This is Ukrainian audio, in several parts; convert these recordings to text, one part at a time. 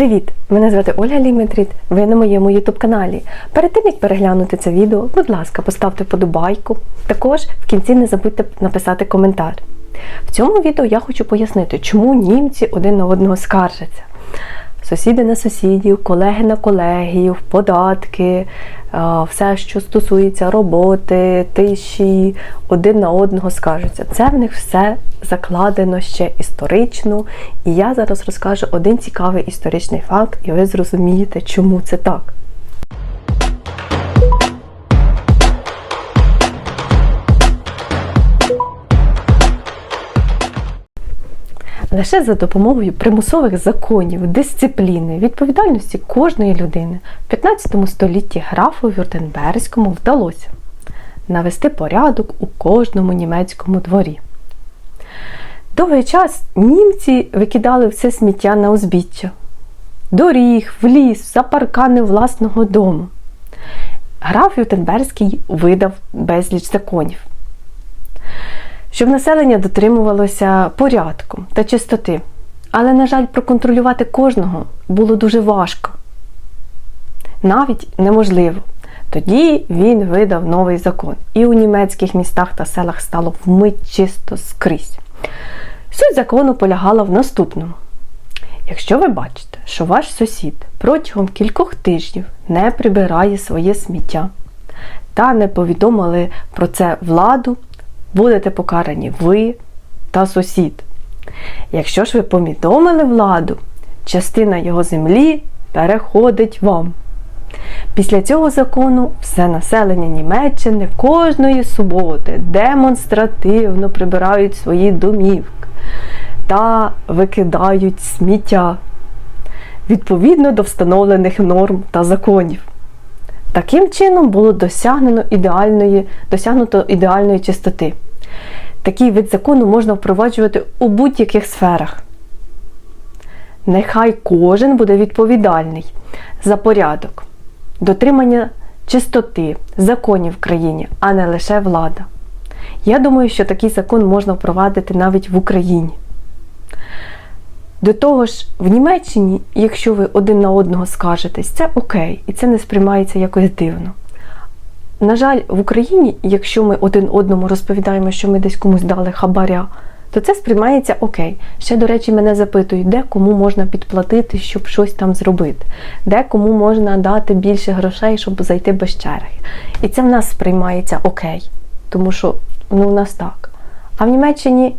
Привіт! Мене звати Ольга Ліметріт. Ви на моєму ютуб каналі. Перед тим як переглянути це відео, будь ласка, поставте вподобайку. Також в кінці не забудьте написати коментар. В цьому відео я хочу пояснити, чому німці один на одного скаржаться. Сусіди на сусідів, колеги на колегів, податки, все, що стосується роботи, тиші, один на одного скаржаться. Це в них все закладено ще історично. І я зараз розкажу один цікавий історичний факт, і ви зрозумієте, чому це так. Лише за допомогою примусових законів, дисципліни, відповідальності кожної людини в 15 столітті графу Вюртенберзькому вдалося навести порядок у кожному німецькому дворі. Довгий час німці викидали все сміття на узбіччя, доріг, в ліс, за паркани власного дому. Граф Вюртенберзький видав безліч законів щоб населення дотримувалося порядку та чистоти. Але, на жаль, проконтролювати кожного було дуже важко, навіть неможливо. Тоді він видав новий закон, і у німецьких містах та селах стало вмить чисто скрізь. Суть закону полягала в наступному: якщо ви бачите, що ваш сусід протягом кількох тижнів не прибирає своє сміття та не повідомили про це владу, будете покарані ви та сусід. Якщо ж ви повідомили владу, частина його землі переходить вам. Після цього закону все населення Німеччини кожної суботи демонстративно прибирають свої домівки та викидають сміття відповідно до встановлених норм та законів. Таким чином було досягнено ідеальної, досягнуто ідеальної чистоти. Такий вид закону можна впроваджувати у будь-яких сферах. Нехай кожен буде відповідальний за порядок, дотримання чистоти, законів в країні, а не лише влада. Я думаю, що такий закон можна впровадити навіть в Україні. До того ж, в Німеччині, якщо ви один на одного скажетесь, це окей, і це не сприймається якось дивно. На жаль, в Україні, якщо ми один одному розповідаємо, що ми десь комусь дали хабаря, то це сприймається окей. Ще, до речі, мене запитують, де кому можна підплатити, щоб щось там зробити, де кому можна дати більше грошей, щоб зайти без черги. І це в нас сприймається окей, тому що ну, у нас так. А в Німеччині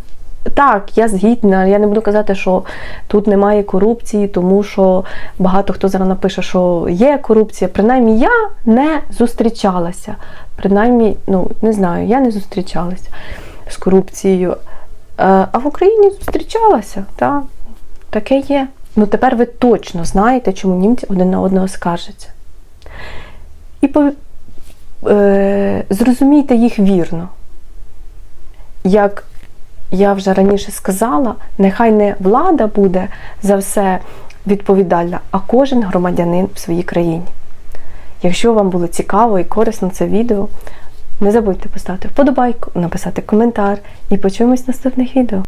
так, я згідна. Я не буду казати, що тут немає корупції, тому що багато хто зараз напише, що є корупція. Принаймні, я не зустрічалася. Принаймні, ну не знаю, я не зустрічалася з корупцією. Е, А в Україні зустрічалася. Так, таке є. Ну тепер ви точно знаєте, чому німці один на одного скаржаться. І по, е, зрозумійте їх вірно. Як я вже раніше сказала, нехай не влада буде за все відповідальна, а кожен громадянин в своїй країні. Якщо вам було цікаво і корисно це відео, не забудьте поставити вподобайку, написати коментар і почуємось в наступних відео.